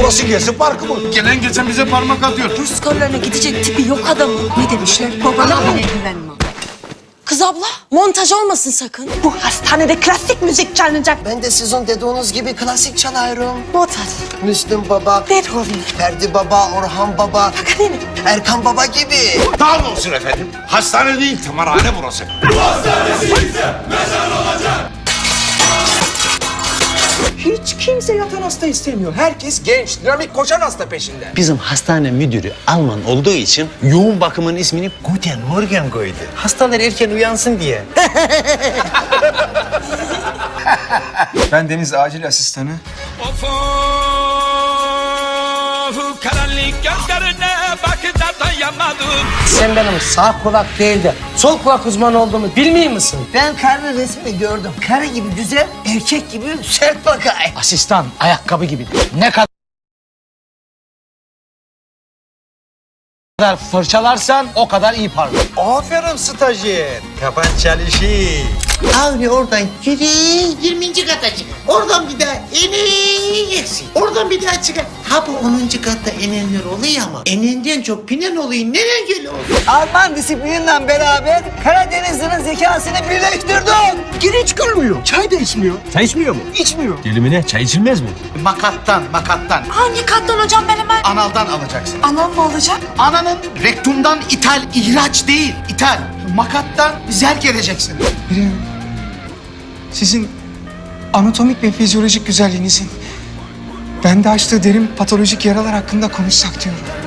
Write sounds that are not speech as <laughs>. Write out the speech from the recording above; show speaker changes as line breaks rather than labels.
burası Gezi Parkı mı?
Gelen geçen bize parmak atıyor.
Rus karlarına gidecek tipi yok adamın. Ne demişler? Babana mı güvenme? Kız abla montaj olmasın sakın. Bu hastanede klasik müzik çalınacak.
Ben de sizin dediğiniz gibi klasik çalıyorum.
Mozart,
Müslüm Baba,
Beethoven,
Ferdi Baba, Orhan Baba,
Paganini.
Erkan Baba gibi.
Daha olsun efendim. Hastane değil, tımarhane burası.
Hiç kimse yatan hasta istemiyor. Herkes genç, dinamik, koşan hasta peşinde.
Bizim hastane müdürü Alman olduğu için yoğun bakımın ismini Guten Morgen koydu. Hastalar erken uyansın diye. <laughs>
Ben Deniz acil asistanı.
Of of karanlık gözlerine bakıp dayanamadım.
Sen benim sağ kulak değil de sol kulak uzmanı olduğumu bilmiyor musun?
Ben karı resmini gördüm. Karı gibi güzel, erkek gibi sert bakay.
Asistan ayakkabı gibi. Ne kadar fırçalarsan o kadar iyi parlar.
Aferin stajyer. Kapan çalışı.
Abi oradan geri 20. kata çık. Oradan bir daha inersin. Oradan bir daha çıkar. Ha bu 10. katta inenler oluyor ama enenden çok pinen oluyor. Nereye geliyor? Alman disiplininle beraber Karadenizli'nin zekasını birleştirdim. Geri çıkarmıyor. Çay da içmiyor.
Çay içmiyor mu?
İçmiyor.
Dilimine çay içilmez mi?
Makattan, makattan.
Hangi kattan hocam ben hemen?
Analdan alacaksın.
Anam mı alacak?
Ananın rektumdan ithal, ihraç değil, ithal. Makattan zerk edeceksin.
Biliyorum. Sizin anatomik ve fizyolojik güzelliğinizin bende açtığı derin patolojik yaralar hakkında konuşsak diyorum.